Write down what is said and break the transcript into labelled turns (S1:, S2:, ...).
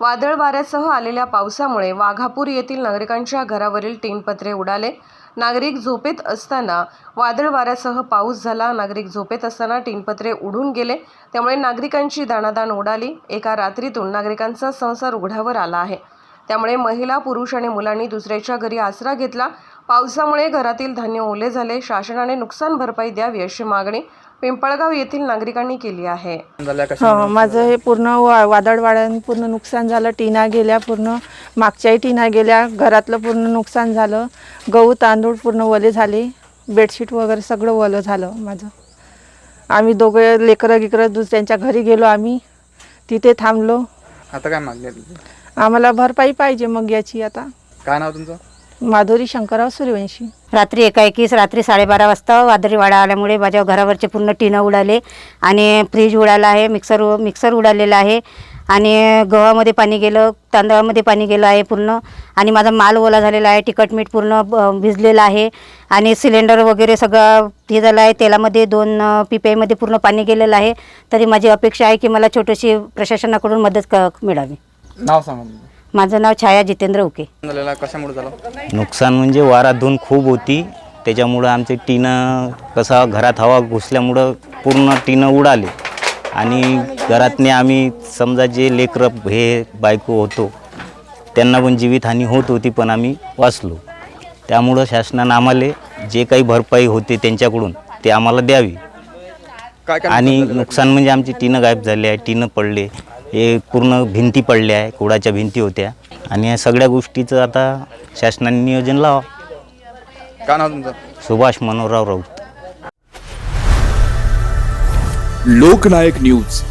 S1: वादळ वाऱ्यासह आलेल्या पावसामुळे वाघापूर येथील नागरिकांच्या घरावरील टीनपत्रे उडाले. नागरिक झोपेत असताना वादळ वाऱ्यासह पाऊस झाला. नागरिक झोपेत असताना टीनपत्रे उडून गेले. त्यामुळे नागरिकांची दाणादाण उडाली. एका रात्रीतून नागरिकांचा संसार उघड्यावर आला आहे. त्यामुळे महिला पुरुष आणि मुलांनी दुसऱ्याच्या घरी आसरा घेतला. पावसामुळे घरातील धान्य ओले झाले. शासनाने नुकसान भरपाई द्यावी अशी मागणी पिंपळगाव येथील नागरिकांनी केली आहे.
S2: हो माझं हे पूर्ण वा पूर्ण नुकसान झालं टिना गेल्या पूर्ण मागच्याही टिना गेल्या घरातलं पूर्ण नुकसान झालं गहू तांदूळ पूर्ण ओले झाले बेडशीट वगैरे सगळं ओलं झालं माझं. आम्ही दोघे लेकरं गिकरं दुसऱ्यांच्या घरी गेलो आम्ही तिथे थांबलो.
S3: आता काय मागणी आहे तुमची
S2: आम्हाला भरपाई पाहिजे मग याची आता.
S3: काय नाव तुमचं?
S2: माधुरी शंकरराव सूर्यवंशी.
S4: रात्री एकाएकीस रात्री साडेबारा वाजता वादळी वाडा आल्यामुळे माझ्या घरावरचे पूर्ण टिनं उडाले आणि फ्रीज उडाला आहे मिक्सर मिक्सर उडालेला आहे आणि गव्हामध्ये पाणी गेलं तांदळामध्ये पाणी गेलं आहे पूर्ण आणि माझा माल ओला झालेला आहे तिखट मीठ पूर्ण भिजलेलं आहे आणि सिलेंडर वगैरे सगळं हे झालं आहे तेलामध्ये दोन अ, पिप्यामध्ये पूर्ण पाणी गेलेलं आहे. तरी माझी अपेक्षा आहे की मला छोटीशी प्रशासनाकडून मदत क मिळावी.
S3: नाव सांगा.
S4: माझं नाव छाया जितेंद्र उके.
S3: झालेला कशामुळे झालं?
S5: नुकसान म्हणजे वारा धून खूप होती. त्याच्यामुळं आमचे टीनं कसा घरात हवा घुसल्यामुळं पूर्ण टीनं उडाले. आणि घरातने आम्ही समजा जे लेकरं हे बायको होतो त्यांना पण जीवितहानी होत होती पण आम्ही वाचलो. त्यामुळं शासनानं आम्हाला जे काही भरपाई होते त्यांच्याकडून ते आम्हाला द्यावी.
S3: काय काय
S5: आणि? नुकसान म्हणजे आमची टीनं गायब झाली आहे टीनं पडले. हे पूर्ण भिंती पडल्या आहे कुडाच्या भिंती होत्या. आणि या सगळ्या गोष्टीचं आता शासनाने नियोजन लावा.
S3: काय नाव तुमचं?
S5: सुभाष मनोहरराव राऊत.
S6: लोकनायक न्यूज.